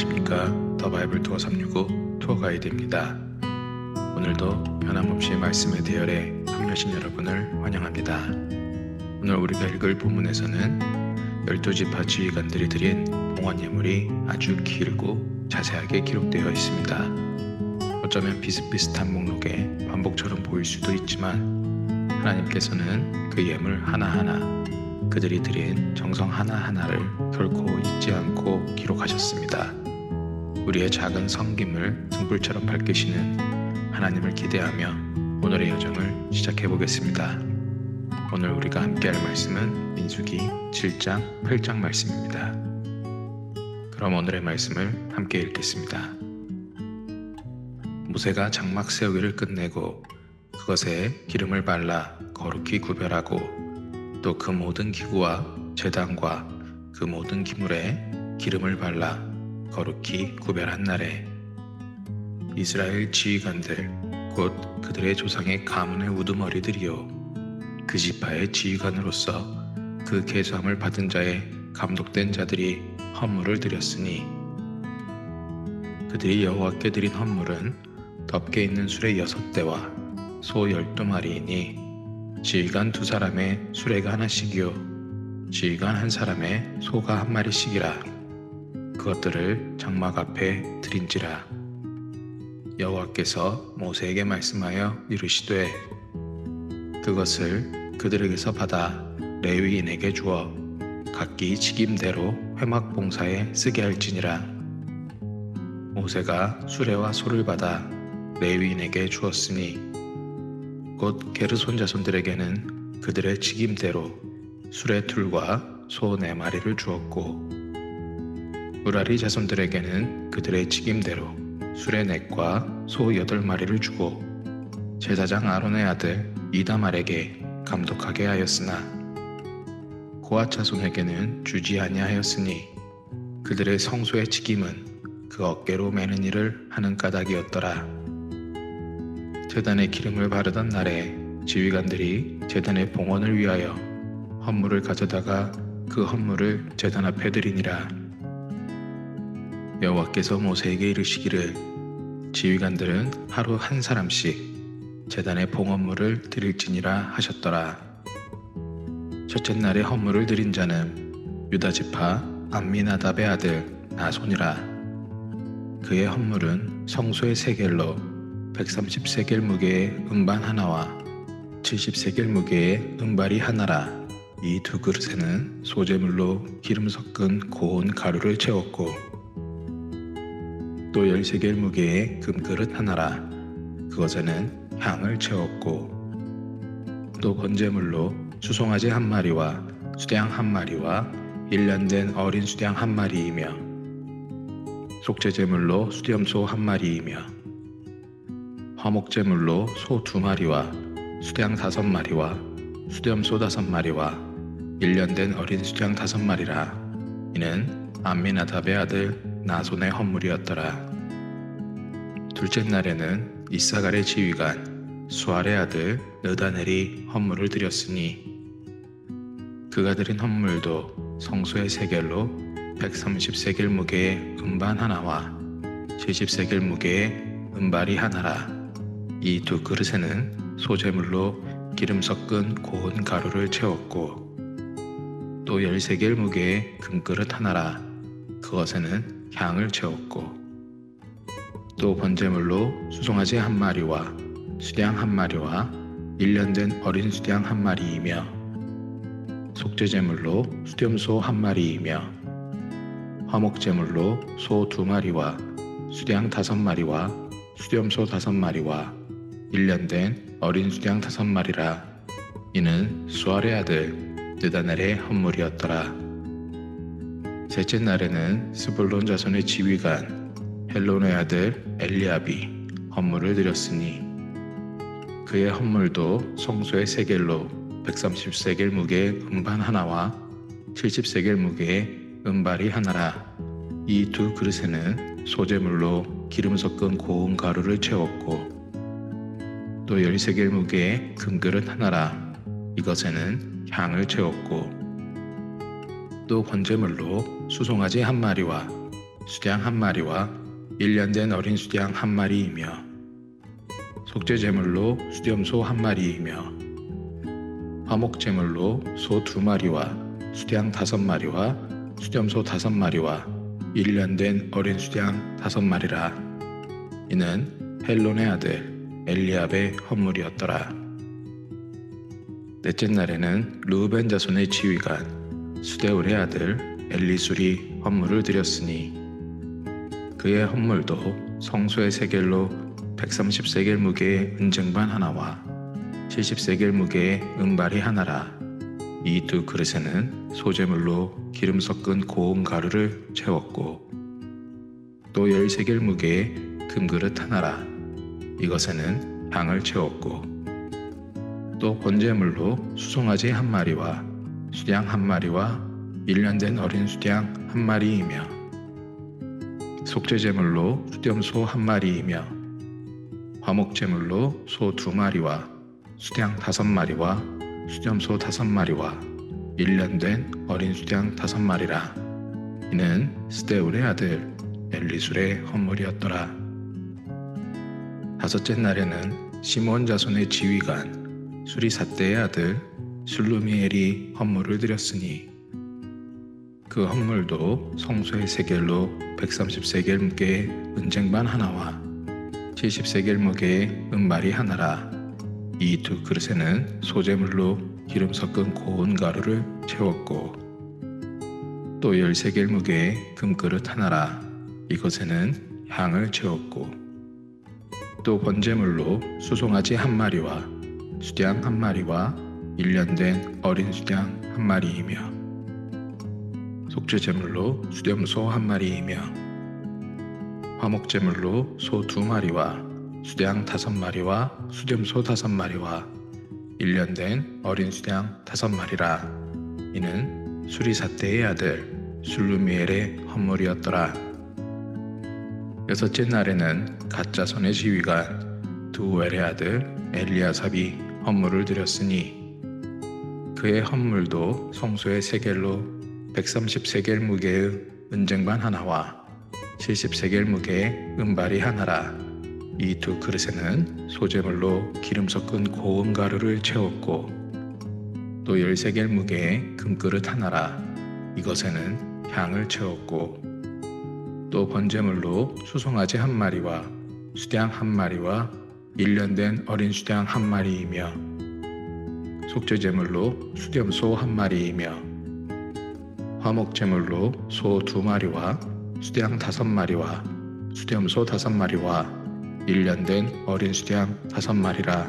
안녕하십니까 더 바이블 투어 365 투어 가이드입니다. 오늘도 변함없이 말씀의 대열에 합류하신 여러분을 환영합니다. 오늘 우리가 읽을 본문에서는 열두 지파 지휘관들이 드린 봉헌 예물이 아주 길고 자세하게 기록되어 있습니다. 어쩌면 비슷비슷한 목록에 반복처럼 보일 수도 있지만 하나님께서는 그 예물 하나하나 그들이 드린 정성 하나하나를 결코 잊지 않고 기록하셨습니다. 우리의 작은 섬김을 등불처럼 밝히시는 하나님을 기대하며 오늘의 여정을 시작해 보겠습니다. 오늘 우리가 함께할 말씀은 민수기 7장, 8장 말씀입니다. 그럼 오늘의 말씀을 함께 읽겠습니다. 모세가 장막 세우기를 끝내고 그것에 기름을 발라 거룩히 구별하고 또 그 모든 기구와 제단과 그 모든 기물에 기름을 발라 거룩히 구별한 날에 이스라엘 지휘관들 곧 그들의 조상의 가문의 우두머리들이요 그 지파의 지휘관으로서 그 계수함을 받은 자의 감독된 자들이 헌물을 드렸으니 그들이 여호와께 드린 헌물은 덮개 있는 수레 여섯 대와 소 열두 마리이니 지휘관 두 사람의 수레가 하나씩이요 지휘관 한 사람의 소가 한 마리씩이라 그것들을 장막 앞에 드린지라. 여호와께서 모세에게 말씀하여 이르시되 그것을 그들에게서 받아 레위인에게 주어 각기 직임대로 회막 봉사에 쓰게 할지니라. 모세가 수레와 소를 받아 레위인에게 주었으니 곧 게르손 자손들에게는 그들의 직임대로 수레 둘과 소 네 마리를 주었고 우라리 자손들에게는 그들의 직임대로 수레 넷과 소 여덟 마리를 주고 제사장 아론의 아들 이다말에게 감독하게 하였으나 고아 자손에게는 주지 아니하였으니 그들의 성소의 직임은 그 어깨로 매는 일을 하는 까닭이었더라. 재단에 기름을 바르던 날에 지휘관들이 재단의 봉헌을 위하여 헌물을 가져다가 그 헌물을 재단 앞에 드리니라. 여호와께서 모세에게 이르시기를 지휘관들은 하루 한 사람씩 재단에 봉헌물을 드릴지니라 하셨더라. 첫째 날에 헌물을 드린 자는 유다 지파 암미나답의 아들 나손이라. 그의 헌물은 성소의 세겔로 130세겔 무게의 음반 하나와 70세겔 무게의 음발이 하나라. 이 두 그릇에는 소재물로 기름 섞은 고운 가루를 채웠고 또 열세 겔 무게의 금그릇 하나라. 그것에는 향을 채웠고 또 번제물로 수송아지 한 마리와 수량 한 마리와 일년된 어린 수량 한 마리이며 속죄제물로 수염소 한 마리이며 화목제물로 소 두 마리와 수량 다섯 마리와 수염소 다섯 마리와 일년된 어린 수량 다섯 마리라 이는 암미나답의 아들 나손의 헌물이었더라. 둘째 날에는 이사갈의 지휘관 수알의 아들 느다넬이 헌물을 드렸으니 그가 드린 헌물도 성소의 세겔로 130세겔 무게의 음반 하나와 70세겔 무게의 음발이 하나라. 이 두 그릇에는 소재물로 기름 섞은 고운 가루를 채웠고 또 열세겔 무게의 금그릇 하나라. 그것에는 향을 채웠고 또 번제물로 수송아지 한 마리와 수량 한 마리와 일년된 어린 수량 한 마리이며 속죄제물로 수염소 한 마리이며 화목제물로 소 두 마리와 수량 다섯 마리와 수염소 다섯 마리와 일년된 어린 수량 다섯 마리라. 이는 수알의 아들 느다넬의 헌물이었더라 셋째 날에는 스불론 자손의 지휘관 헬론의 아들 엘리압이 헌물을 드렸으니 그의 헌물도 성소의 세겔로 130세겔 무게의 음반 하나와 70세겔 무게의 음발이 하나라. 이 두 그릇에는 소재물로 기름 섞은 고운 가루를 채웠고 또 열세겔 무게의 금그릇 하나라. 이것에는 향을 채웠고 또 번제물로 수송아지 한 마리와 수양 한 마리와 일년된 어린 수양 한 마리이며 속죄제물로 수렴소 한 마리이며 화목제물로 소 두 마리와 수양 다섯 마리와 수렴소 다섯 마리와 일년된 어린 수양 다섯 마리라. 이는 헬론의 아들 엘리압의 헌물이었더라. 넷째 날에는 루벤 자손의 지휘관 수데울의 아들 엘리술이 헌물을 드렸으니 그의 헌물도 성소의 세겔로 130세겔 무게의 은쟁반 하나와 70세겔 무게의 은발이 하나라. 이 두 그릇에는 소재물로 기름 섞은 고운 가루를 채웠고 또 10세겔 무게의 금그릇 하나라. 이것에는 향을 채웠고 또 번제물로 수송아지 한 마리와 수양 한 마리와 일년된 어린 수양 한 마리이며 속죄제물로 수렴소 한 마리이며 화목제물로 소 두 마리와 수양 다섯 마리와 수렴소 다섯 마리와 일년된 어린 수양 다섯 마리라. 이는 스데울의 아들 엘리술의 헌물이었더라. 다섯째 날에는 시몬 자손의 지휘관 수리사떼의 아들 술루미엘이 헌물을 드렸으니 그 헌물도 성소의 세겔로 130세겔 무게의 은쟁반 하나와 70세겔 무게의 은발이 하나라. 이 두 그릇에는 소재물로 기름 섞은 고운 가루를 채웠고 또 10세겔 무게의 금그릇 하나라. 이것에는 향을 채웠고 또 번제물로 수송아지 한 마리와 수양 한 마리와 일년된 어린 수양 한 마리이며 속죄 제물로 수렴소 한 마리이며 화목 제물로 소 두 마리와 수양 다섯 마리와 수렴소 다섯 마리와 일년된 어린 수양 다섯 마리라. 이는 수리사떼의 아들 술루미엘의 헌물이었더라. 여섯째 날에는 가짜손의 지휘관 두웰의 아들 엘리아삽이 헌물을 드렸으니 그의 헌물도 성소의 세겔로 130세겔 무게의 은쟁반 하나와 70세겔 무게의 은발이 하나라. 이 두 그릇에는 소재물로 기름 섞은 고운 가루를 채웠고 또 10세겔 무게의 금그릇 하나라. 이것에는 향을 채웠고 또 번제물로 수송아지 한 마리와 수양 한 마리와 일년된 어린 수양 한 마리이며 속죄제물로 수렴소 한 마리이며 화목제물로 소 두 마리와 수양 다섯 마리와 수렴소 다섯 마리와 일년된 어린 수양 다섯 마리라.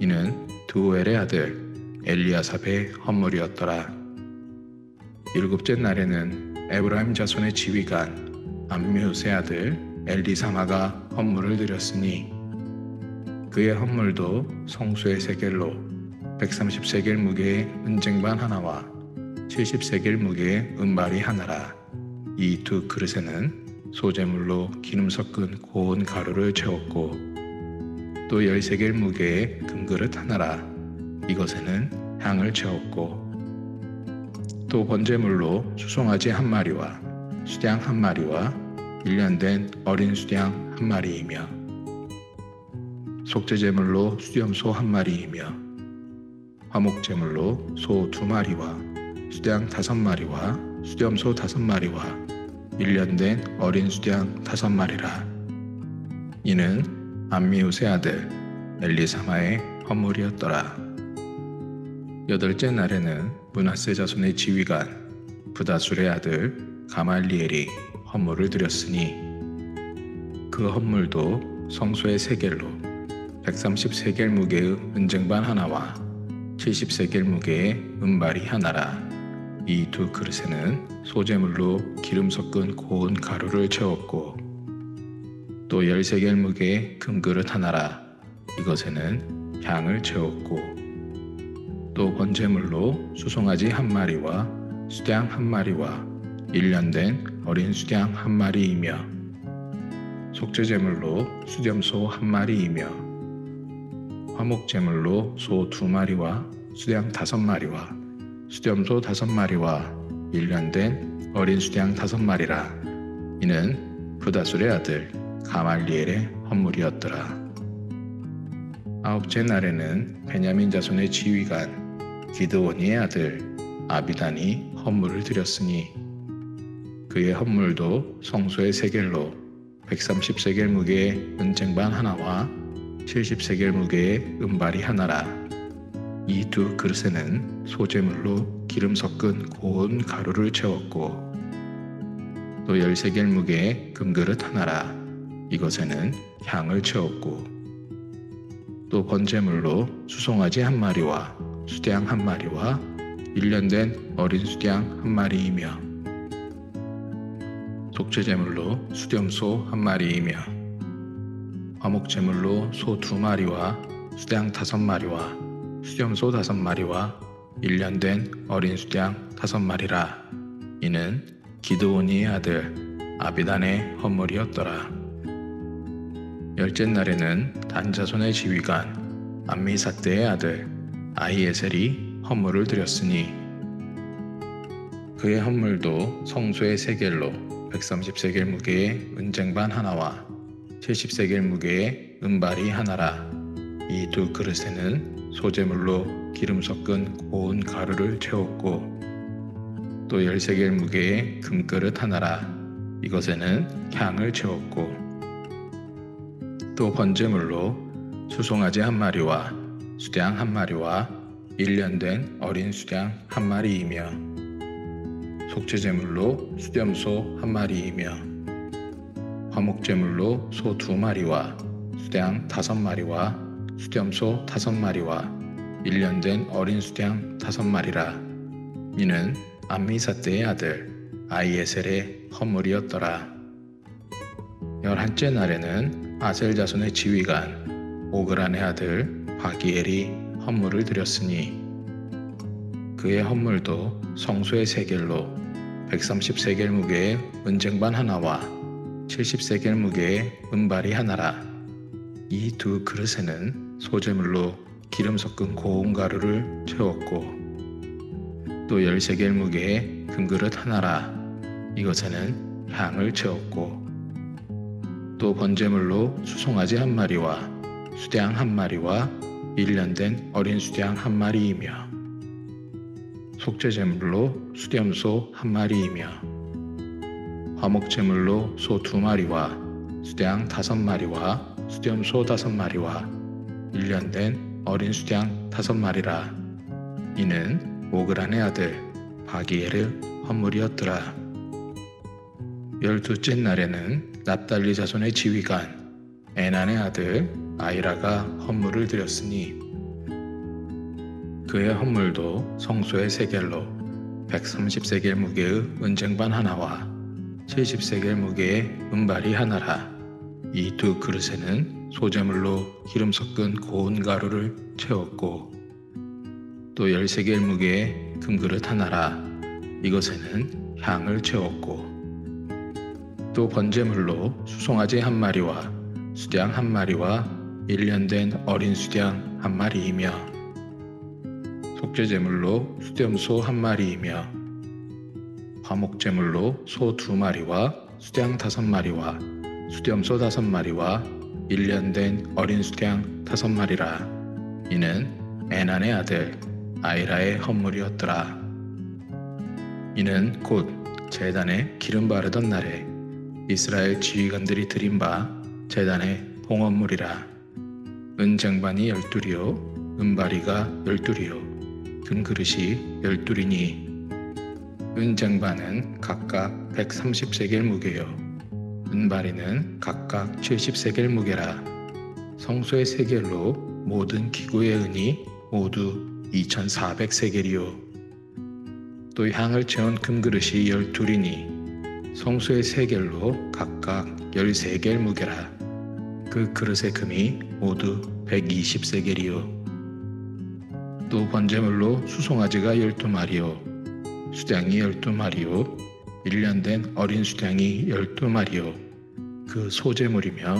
이는 두엘의 아들 엘리아삽의 헌물이었더라. 일곱째 날에는 에브라임 자손의 지휘관 암미우스의 아들 엘리사마가 헌물을 드렸으니 그의 헌물도 성수의 세겔로 130세겔 무게의 은쟁반 하나와 70세겔 무게의 은발이 하나라. 이 두 그릇에는 소재물로 기름 섞은 고운 가루를 채웠고 또 10세겔 무게의 금그릇 하나라. 이것에는 향을 채웠고 또 번제물로 수송아지 한 마리와 수양 한 마리와 일년된 어린 수양 한 마리이며 속죄제물로 수염소 한 마리이며 화목제물로 소 두 마리와 수양 다섯 마리와 수염소 다섯 마리와 일년된 어린 수양 다섯 마리라. 이는 암미우스의 아들 엘리사마의 헌물이었더라. 여덟째 날에는 문하세 자손의 지휘관 부다술의 아들 가말리엘이 헌물을 드렸으니 그 헌물도 성소의 세겔로 130세겔 무게의 은쟁반 하나와 70세겔 무게의 은발이 하나라. 이 두 그릇에는 소재물로 기름 섞은 고운 가루를 채웠고 또 10세겔 무게의 금그릇 하나라. 이것에는 향을 채웠고 또 번제물로 수송아지 한 마리와 수양 한 마리와 일년된 어린 수양 한 마리이며 속죄제물로 수렴소 한 마리이며 화목제물로 소 두 마리와 수양 다섯 마리와 수렴소 다섯 마리와 일년된 어린 수양 다섯 마리라 이는 부다술의 아들 가말리엘의 헌물이었더라. 아홉째 날에는 베냐민 자손의 지휘관 기드오니의 아들 아비단이 헌물을 드렸으니 그의 헌물도 성소의 세겔로 130세겔 무게의 은쟁반 하나와 70세겔 무게의 은발이 하나라. 이 두 그릇에는 소재물로 기름 섞은 고운 가루를 채웠고 또 10세겔 무게의 금그릇 하나라. 이것에는 향을 채웠고 또 번제물로 수송아지 한 마리와 수양 한 마리와 일년된 어린 수양 한 마리이며 속죄제물로 수렴소 한 마리이며 화목제물로 소 두 마리와 수양 다섯 마리와 수렴소 다섯 마리와 일년된 어린 수양 다섯 마리라. 이는 기드오니의 아들 아비단의 헌물이었더라. 열째 날에는 단자손의 지휘관 암미사떼의 아들 아이에셀이 헌물을 드렸으니 그의 헌물도 성소의 세겔로 130세겔 무게의 은쟁반 하나와 70세겔 무게의 은발이 하나라. 이 두 그릇에는 소재물로 기름 섞은 고운 가루를 채웠고 또 10세겔 무게의 금그릇 하나라. 이것에는 향을 채웠고 또 번제물로 수송아지 한 마리와 수양 한 마리와 1년 된 어린 수양 한 마리이며 속죄제물로 수렴소 한 마리이며 화목제물로 소 두 마리와 수양 다섯 마리와 수렴소 다섯 마리와 1년 된 어린 수양 다섯 마리라. 이는 암미사떼의 아들 아이에셀의 헌물이었더라. 열한째 날에는 아셀 자손의 지휘관 오그란의 아들 바기엘이 헌물을 드렸으니 그의 헌물도 성소의 세겔로 130세겔 무게의 은쟁반 하나와 70세겔 무게의 은발이 하나라. 이 두 그릇에는 소재물로 기름 섞은 고운 가루를 채웠고 또 10세겔 무게의 금그릇 하나라. 이것에는 향을 채웠고 또 번제물로 수송아지 한 마리와 수양 한 마리와 1년 된 어린 수양 한 마리이며 속죄제물로 수렴소 한 마리이며 화목제물로 소 두 마리와 수양 다섯 마리와 수렴소 다섯 마리와 1년 된 어린 수양 다섯 마리라. 이는 오그란의 아들 바기엘의 헌물이었더라. 열두째 날에는 납달리 자손의 지휘관 에난의 아들 아이라가 헌물을 드렸으니 그의 헌물도 성소의 세겔로 130세겔 무게의 은쟁반 하나와 70세겔 무게의 은발이 하나라. 이 두 그릇에는 소재물로 기름 섞은 고운 가루를 채웠고 또 10세겔 무게의 금그릇 하나라. 이것에는 향을 채웠고 또 번제물로 수송아지 한 마리와 수양 한 마리와 1년 된 어린 수양 한 마리이며 속죄제물로 수렴소 한 마리이며 화목제물로 소 두 마리와 수양 다섯 마리와 수렴소 다섯 마리와 1년 된 어린 수양 다섯 마리라. 이는 에난의 아들 아이라의 헌물이었더라. 이는 곧 제단에 기름 바르던 날에 이스라엘 지휘관들이 드린 바 제단의 봉헌물이라. 은쟁반이 열둘이요 은바리가 열둘이요 금그릇이 열둘이니 은쟁반은 각각 130세겔 무게요. 은바리는 각각 70세겔 무게라. 성소의 세겔로 모든 기구의 은이 모두 2400세겔이요. 또 향을 채운 금그릇이 열둘이니 성소의 세겔로 각각 13겔 무게라. 그 그릇의 금이 모두 120세겔이요. 또 번제물로 수송아지가 열두 마리요 수량이 열두 마리요. 1년 된 어린 수량이 열두 마리요. 그 소제물이며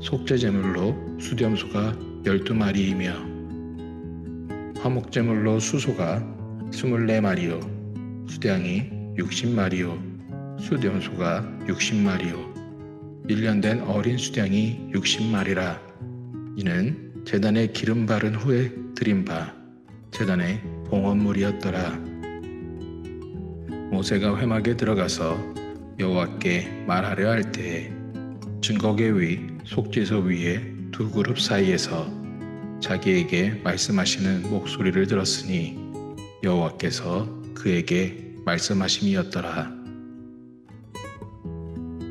속죄제물로 수렴소가 열두 마리이며 화목제물로 수소가 스물네 마리요. 수량이 육십 마리요. 수령소가 60마리요. 1년 된 어린 수량이 60마리라. 이는 제단에 기름 바른 후에 드린 바 제단의 봉헌물이었더라 모세가 회막에 들어가서 여호와께 말하려 할 때에 증거계 위 속죄소 위에 두 그룹 사이에서 자기에게 말씀하시는 목소리를 들었으니 여호와께서 그에게 말씀하심이었더라.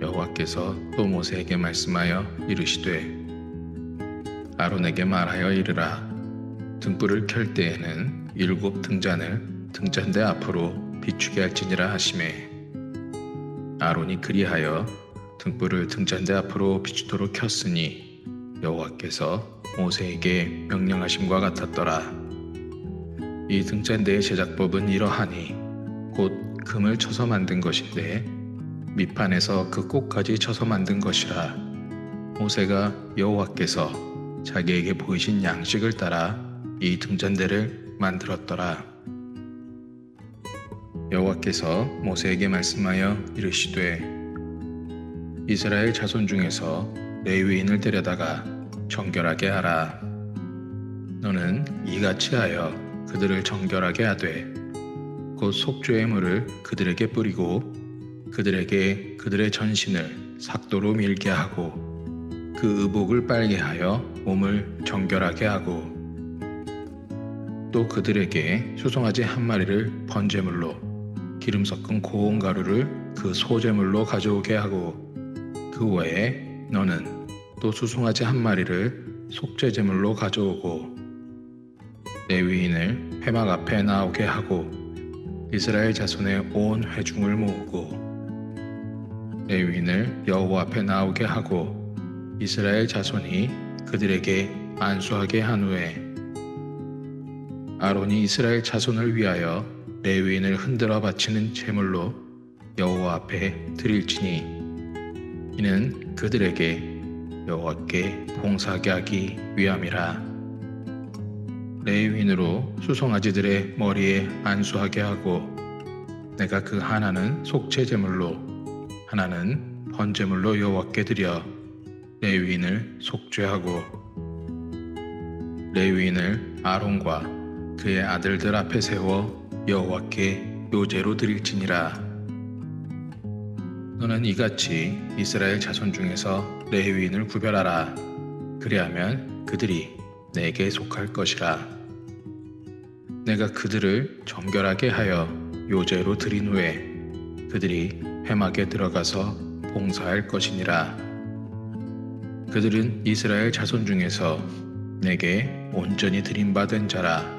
여호와께서 또 모세에게 말씀하여 이르시되 아론에게 말하여 이르라 등불을 켤 때에는 일곱 등잔을 등잔대 앞으로 비추게 할지니라 하심에 아론이 그리하여 등불을 등잔대 앞으로 비추도록 켰으니 여호와께서 모세에게 명령하심과 같았더라. 이 등잔대의 제작법은 이러하니 곧 금을 쳐서 만든 것인데 밑판에서 그 꼭까지 쳐서 만든 것이라 모세가 여호와께서 자기에게 보이신 양식을 따라 이 등잔대를 만들었더라. 여호와께서 모세에게 말씀하여 이르시되 이스라엘 자손 중에서 레위인을 데려다가 정결하게 하라. 너는 이같이 하여 그들을 정결하게 하되 곧 속죄의 물을 그들에게 뿌리고 그들에게 그들의 전신을 삭도로 밀게 하고 그 의복을 빨게 하여 몸을 정결하게 하고 또 그들에게 수송아지 한 마리를 번제물로 기름 섞은 고운 가루를 그 소제물로 가져오게 하고 그 외에 너는 또 수송아지 한 마리를 속죄제물로 가져오고 레위인을 회막 앞에 나오게 하고 이스라엘 자손의 온 회중을 모으고 레위인을 여호와 앞에 나오게 하고 이스라엘 자손이 그들에게 안수하게 한 후에 아론이 이스라엘 자손을 위하여 레위인을 흔들어 바치는 제물로 여호와 앞에 드릴지니 이는 그들에게 여호와께 봉사하게 하기 위함이라. 레위인으로 수송아지들의 머리에 안수하게 하고 내가 그 하나는 속죄 제물로 하나는 번제물로 여호와께 드려 레위인을 속죄하고 레위인을 아론과 그의 아들들 앞에 세워 여호와께 요제로 드릴지니라. 너는 이같이 이스라엘 자손 중에서 레위인을 구별하라. 그리하면 그들이 내게 속할 것이라. 내가 그들을 정결하게 하여 요제로 드린 후에 그들이 회막에 들어가서 봉사할 것이니라. 그들은 이스라엘 자손 중에서 내게 온전히 드림받은 자라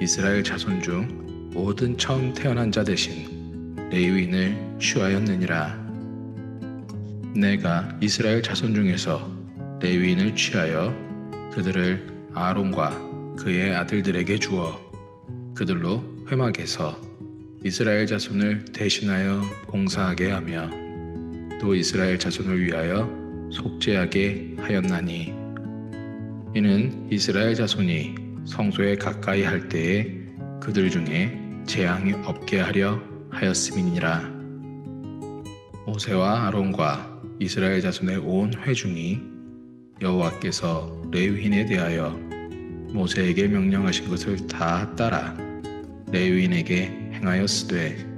이스라엘 자손 중 모든 처음 태어난 자 대신 레위인을 취하였느니라. 내가 이스라엘 자손 중에서 레위인을 취하여 그들을 아론과 그의 아들들에게 주어 그들로 회막에서 이스라엘 자손을 대신하여 봉사하게 하며 또 이스라엘 자손을 위하여 속죄하게 하였나니. 이는 이스라엘 자손이 성소에 가까이 할 때에 그들 중에 재앙이 없게 하려 하였음이니라 모세와 아론과 이스라엘 자손의 온 회중이 여호와께서 레위인에 대하여 모세에게 명령하신 것을 다 따라 레위인에게 행하였으되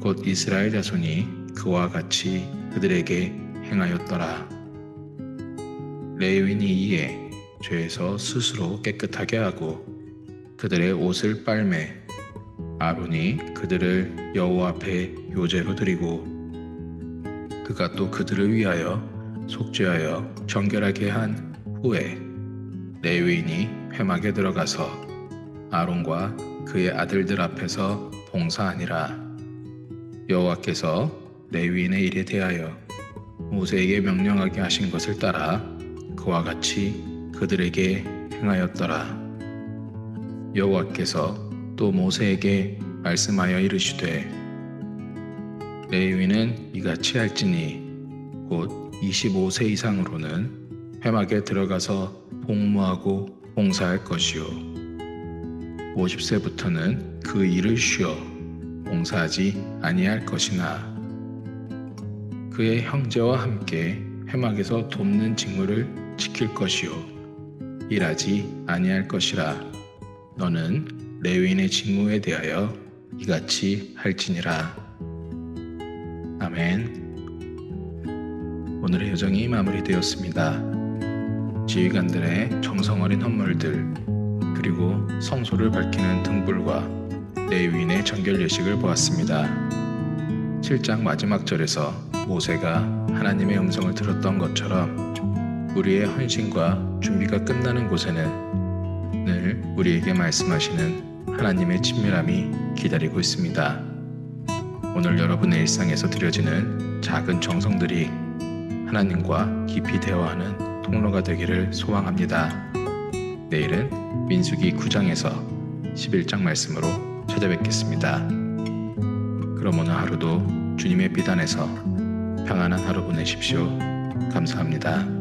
곧 이스라엘 자손이 그와 같이 그들에게 행하였더라. 레위인이 이에 죄에서 스스로 깨끗하게 하고 그들의 옷을 빨매 아론이 그들을 여호와 앞에 요제로 드리고 그가 또 그들을 위하여 속죄하여 정결하게 한 후에 레위인이 회막에 들어가서 아론과 그의 아들들 앞에서 봉사하니라. 여호와께서 레위인의 일에 대하여 모세에게 명령하게 하신 것을 따라 그와 같이 그들에게 행하였더라. 여호와께서 또 모세에게 말씀하여 이르시되 레위인은 이같이 할지니 곧 25세 이상으로는 회막에 들어가서 복무하고 봉사할 것이요 50세부터는 그 일을 쉬어 봉사하지 아니할 것이나 그의 형제와 함께 회막에서 돕는 직무를 지킬 것이요 일하지 아니할 것이라. 너는 레위인의 직무에 대하여 이같이 할지니라. 아멘. 오늘의 여정이 마무리되었습니다. 지휘관들의 정성 어린 헌물들 그리고 성소를 밝히는 등불과 레위인의 정결 예식을 보았습니다. 7장 마지막 절에서 모세가 하나님의 음성을 들었던 것처럼 우리의 헌신과 준비가 끝나는 곳에는 늘 우리에게 말씀하시는 하나님의 친밀함이 기다리고 있습니다. 오늘 여러분의 일상에서 드려지는 작은 정성들이 하나님과 깊이 대화하는 통로가 되기를 소망합니다. 내일은 민수기 9장에서 11장 말씀으로 찾아뵙겠습니다. 그럼 오늘 하루도 주님의 비단에서 평안한 하루 보내십시오. 감사합니다.